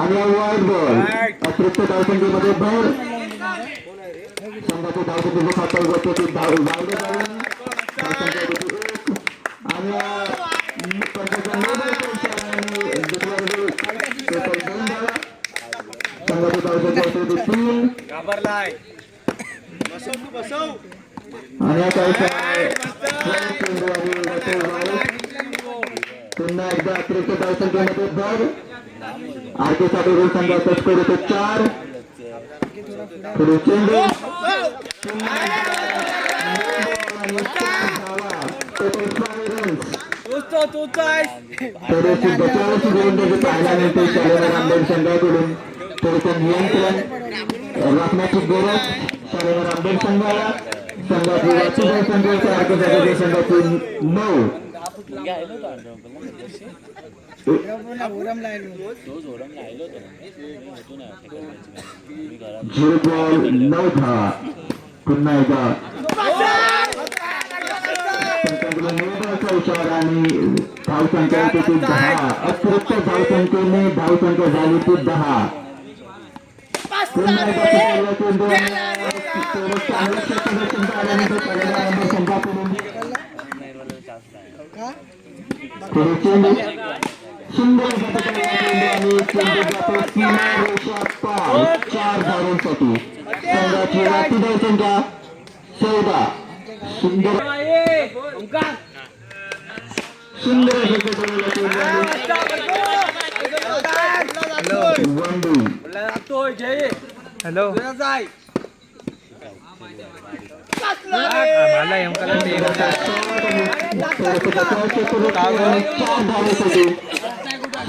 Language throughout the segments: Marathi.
आणि हा वाईट बॉल अतिरिक्त धावसंख्येमध्ये भर संघाचे धावसंख्येचे खातर होते ते धाव वाईट जाऊन. धावसंख्या होती एक आणि हा पंचाचा नऊ धावसंख्या आणि दुसऱ्या बाजूला टोटल दोन धावा संघाचे धावसंख्या होते ते तीन घाबरलाय बसव तू बसव आणि आता चेंडू आणि रसेल वाईट पुन्हा एकदा अतिरिक्त धावसंख्येमध्ये भर आरके साठी रोल संघाचा स्कोर होतो चार पुढे चेंडू पुन्हा एकदा आणि चार धावा. Total five runs. तूच तो तूच आहे थोडेसे बचावाची गोलंदाजी पाहायला मिळते शालेय रामदेव संघाकडून थोडंसं नियंत्रण राखण्याची गरज शालेय रामदेव संघाला संघाची वाचुभाई संघाच्या आरके साठी संघाची नऊ झिरो बॉल नऊ दहा पुन्हा एकदा पंचांकडून आणि धावसंख्या होती दहा अतिरिक्त धावसंख्येने धावसंख्या झाली ती दहा पुन्हा एकदा चेंडू आणि थोडं चांगलं क्षेत्ररक्षण झाल्यानंतर पहिल्या नंबर संघाकडून थोडे चेंडू सुंदर अशा प्रकारे चेंडू आणि चेंडू जातो किनार रेषा पार चार धावांसाठी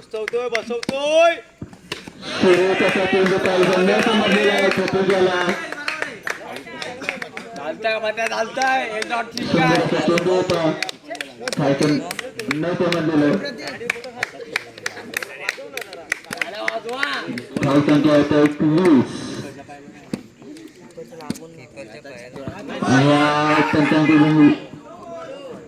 बसवतोय बसवतोय. सुरेखाचा चेंडू काही चालताय मात्या चालताय एक डॉट ठीक आहे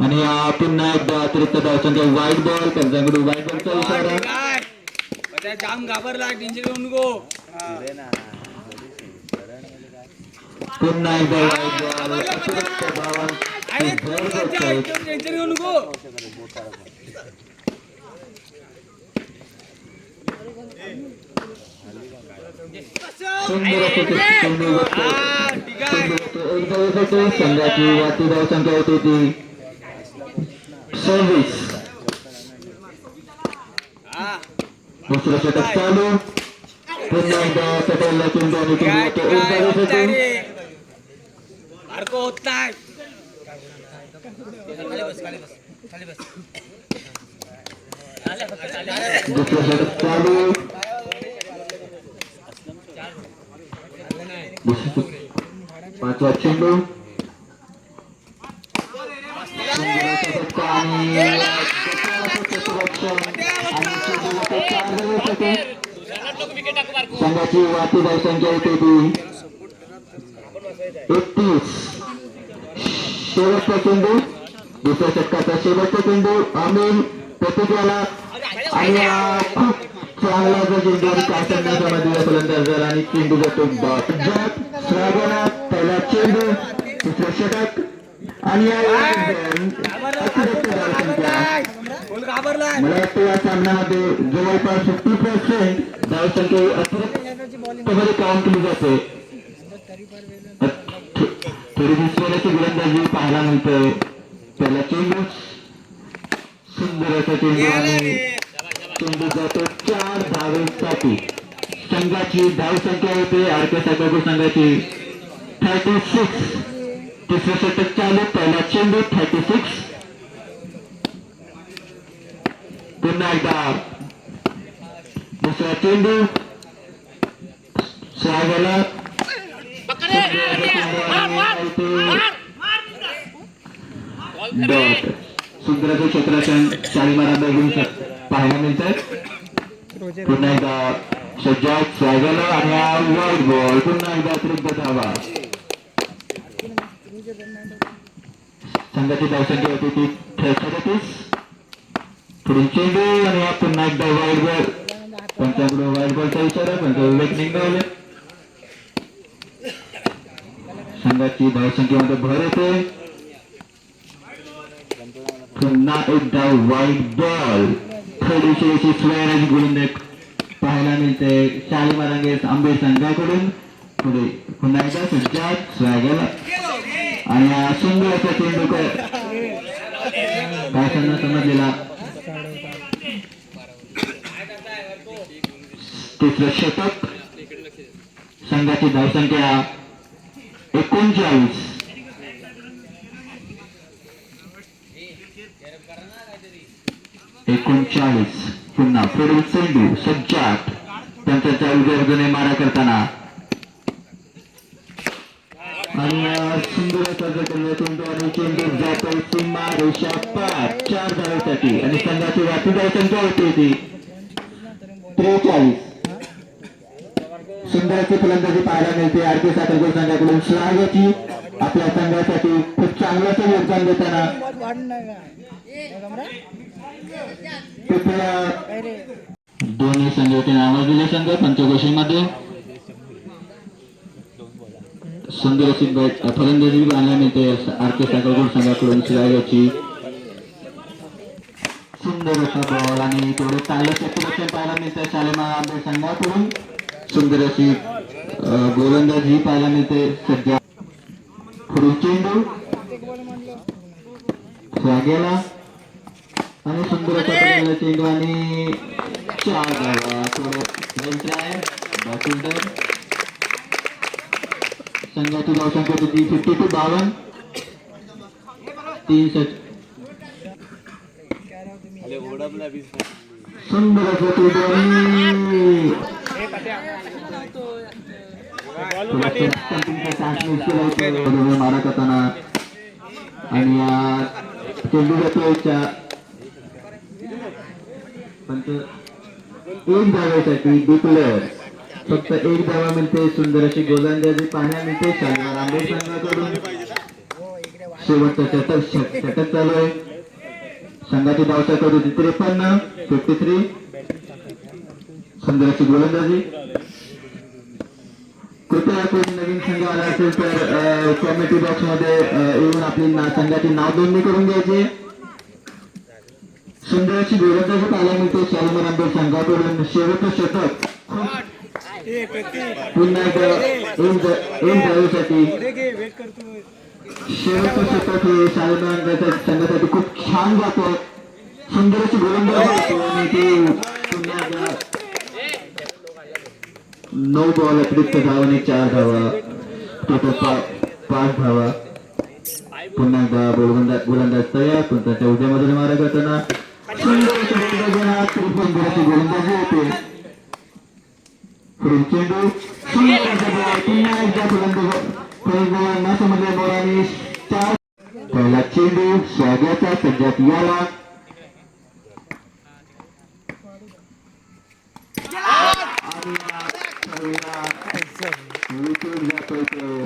आणि हा पुन्हा एकदा अतिरिक्त धावसंख्या वाईट बॉल पंचांकडून वाईट बॉलचा इशारा ठीक आहे मात्या जाम घाबरलाय टेन्शन घेऊ नको पुन्हा एकदा वाईट बॉल अतिरिक्त धावा अरे भर करतोय. टेन्शन घेऊ नको सुंदर असे ते चेंडू बसतो. हा ठीक आहे चेंडू बसतो. एक धावेसाठी संघाची वाटी धावसंख्या होती ती सव्वीस दुसरं षटक चालू पुन्हा एकदा सटलला चेंडू आणि चेंडू एक नाही दुसरं षटक चालू पाचवा चेंडू संघाची वाटी धावसंख्या येते ती. एकतीस. शेवटचा चेंडू. दुसऱ्या षटकाचा शेवटचा चेंडू. आम्ही प्रतिक्रियाला आणि खूप चांगला जर चेंडू आणि काय संघाच्या फलंदाज झाला आणि चेंडू जातो बाद स्वागनात पहिला चेंडू दुसरं षटक. आणि घाबरलाय. मला वाटतं या सामन्यामध्ये जवळपास फिफ्टी पर्सेंट धावसंख्या काउंट केली जाते. थोडी दुसऱ्याची गोलंदाजी पाहायला मिळते त्याला चेंडू सुंदर असा चेंडू आणि चेंडू जातो चार धावेसाठी. संघाची धावसंख्या होते. आरके साकोर संघाची थर्टी सिक्स तिसरं षटक चालू. पहिला चेंडू थर्टी सिक्स पुन्हा एकदा दुसरा चेंडू. स्वागला डॉट. सुंदराचं क्षेत्रासन चारी मारा बघून पाहायला मिळतात पुन्हा एकदा सज्जाद स्वागला आणि हा वाईट बॉल पुन्हा एकदा अतिरिक्त धावा. संघाची धावसंख्या होती ती सदतीस पुढील चेंडू आणि हा पुन्हा एकदा वाईट बॉल पंचाकडे वाईट बॉलचा इशारा पण विवेक निघावले संघाची धावसंख्येमध्ये भर येते. पुन्हा एकदा वाईट बॉल थोडीशी अशी स्वयंराजी गोलंदाज पाहायला मिळते. शालिमारांगेस आंबे संघाकडून. पुढे पुन्हा एकदा सज्जाद स्वॅगल आणि हा सुंदर असा चेंडू काय समजलेला तिसरं शतक संघाची धावसंख्या एकोणचाळीस. एकोणचाळीस. उजव्या मारा सीमा रेषा पार चार धावेसाठी. आणि धावसंख्या होती ती. त्रेचाळीस. सुंदर फलंदाजी पाहायला मिळते. आरके साखरकर संघाकडून श्लाघ्याची आपल्या संघासाठी खूप चांगलं योगदान देताना. दोन्ही संघाचे नाव दिले संघ पंचकोशीमध्ये. सुंदर अशी बॅट फलंदाजी पाहायला मिळते. आरके साखरकर संघाकडून श्लाघ्याची सुंदर असा बॉल आणि थोडं चांगलं क्षेत्ररक्षण पाहायला मिळतं शालेमा आंबे संघाकडून. सुंदर अशी गोलंदाजी पाहायला मिळते सध्या. चेंडू स्वागेला. आणि सुंदर असा चेंडू आणि चार थोडं आहे. बॅटुंडर संघाची धावसंख्या होती फिफ्टी टू बावन्न तीन सेट सुंदर असं आणि मारा करताना आणि चेंडू जातोच्या पण एक धाव्यासाठी डिक्लेअर फक्त एक धावा मिळते सुंदर अशी गोलंदाजी पाहण्या मिळते शालिमार आंबेड संघाकडून शेवटचा षटक षट- षटक चालू आहे संघाची धावसंख्या होती त्रेपन्न फिफ्टी थ्री संघाची गोलंदाजी. कृपया कोणी नवीन संघ आला असेल तर कॉमेटी बॉक्समध्ये येऊन आपली संघाची नाव नोंदणी करून घ्यायची. सुंदराची गोलंदाजी पाहायला मिळते शालिमार आंबेड संघाकडून. शेवटचं शतक. पुन्हा एकदा शेवटचं शतक हे सॉलमन आंबेडच्या संघासाठी खूप छान जातो. सुंदराची गोलंदाजी. आणि ते पुन्हा एकदा नऊ बॉल अतिरिक्त धावा आणि चार धावा टोटल पाच धावा पुन्हा एकदा गोलंदाज गोलंदाज तयार. पण त्याच्या उद्यामध्ये मारा करताना गोलंदाजी होते पुढील चेंडू पुन्हा एकदा समजल्या चार पहिला चेंडू स्वागताचा सज्जात याला. आणि या खेळीला जातोय तो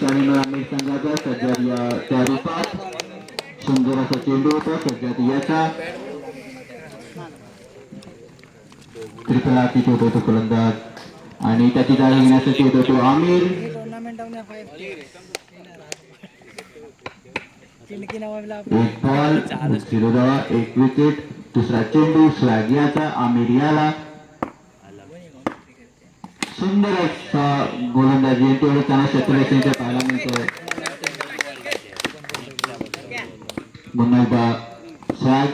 शालिमार आंबेड संघाचा सध्या या त्या रूपात सुंदर असा चेंडू होता सध्या याचा त्रिकला तिथे होतो तो फलंदाज आणि त्याची जागा घेण्यासाठी होतो तो आमिर एक बॉल झिरो धावा एक विकेट दुसरा चेंडू स्वागियाचा आमिर याला. सुंदर गोलंदाजी. तेवढं त्यांना क्षेत्ररक्षणच्या पाहायला मिळतोय. पुन्हा एकदा स्वॅग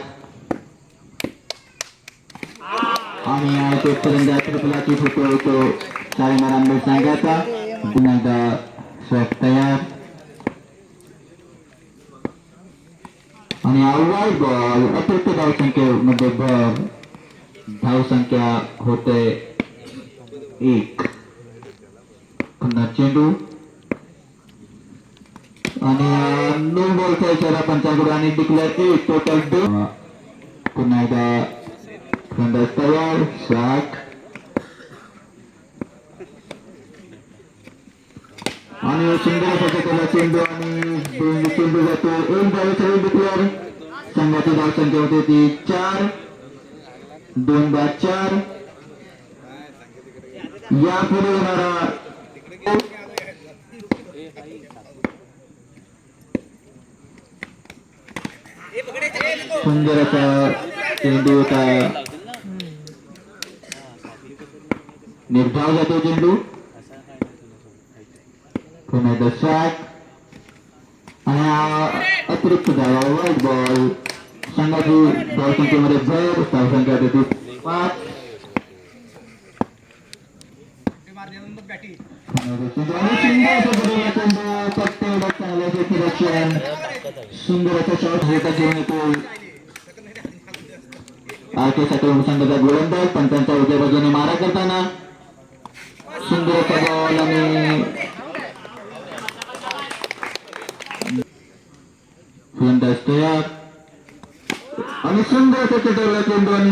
आणि या तो फलंदाज त्रिपलाची फोटो येतो चाळीमार आंबेड संघाचा पुन्हा एकदा स्वॅग तयार. आणि आउटवाईड बॉल अतिरिक्त धावसंख्येमध्ये धावसंख्या होते एक. पुन्हा चेंडू आणि नो बॉलचा इशारा पंचाकडून आणि डिक्लेअर एक टोटल दोन पुन्हा एकदा फलंदाज तयार शॉट आणि सुंदर असा त्याला चेंडू आणि दोन चेंडू जातो एक धावेचा डिक्लेअर संघाची धावसंख्या होते ती चार दोन बाद चार यापुढे होणारा सुंदर असा चेंडू होता निर्धाव जातो चेंडू पुन्हा एकदा शॉट आणि हा अतिरिक्त धावा वाईट बॉल संघाची धावसंख्येमध्ये भर धावसंख्या होती सुंदर असं शॉट घेऊन येतो संघाचा गोलंदाज पण त्यांचा उजव्या बाजूने मारा करताना सुंदर असा बॉल आणि तयार आणि सुंदर असं चटवला चेंडू आणि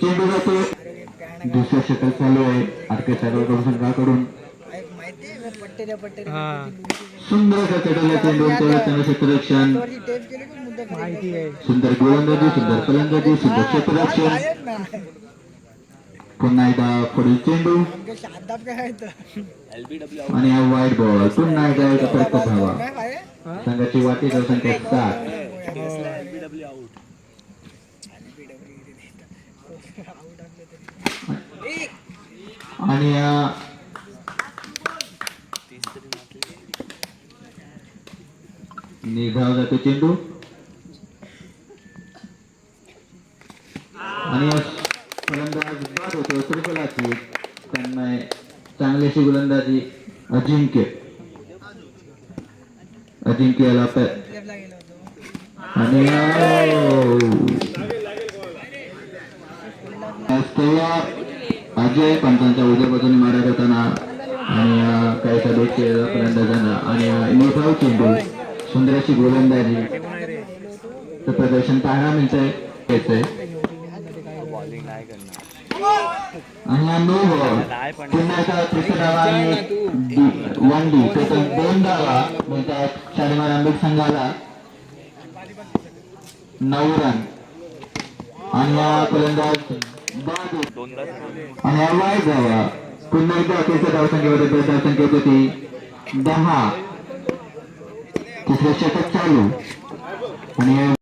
चेंडू जातो दुसरं षटक चालू आहे. आरके कडून संघाकडून हा. सुंदर असा माहिती आहे. सुंदर गोलंदाजी सुंदर फलंदाजी सुंदर क्षेत्ररक्षण. पुन्हा एकदा पुढील चेंडू. आणि हा वाईट बॉल पुन्हा एकदा एक अतिरिक्त धावा संघाची वाटी संख्या सात. आणि या निघाव जातो चेंडू. आणि फलंदाज बाद होतो त्रिफलाची. त्यांना चांगल्याशी गोलंदाजी अजिंक्य. अजिंक्यला आणि अजय पंचांच्या उद्या बाजूने मारा करताना आणि काही सडोट फलंदाजांना आणि अं, निभाव चेंडू. सुंदर अशी गोलंदाजी प्रदर्शन पाहायला आणि हा नो बॉल तिसरा आणि वन डी टोटल दोन डावा मिळतात शालिमार आंबेड संघाला नऊ रन आणि हा फलंदाज बाद होतो. आणि हा वाईट धावा पुन्हा एकदा अखेरच्या धावसंख्येमध्ये धावसंख्या होती दहा. तिसरे षटक चालू? आणि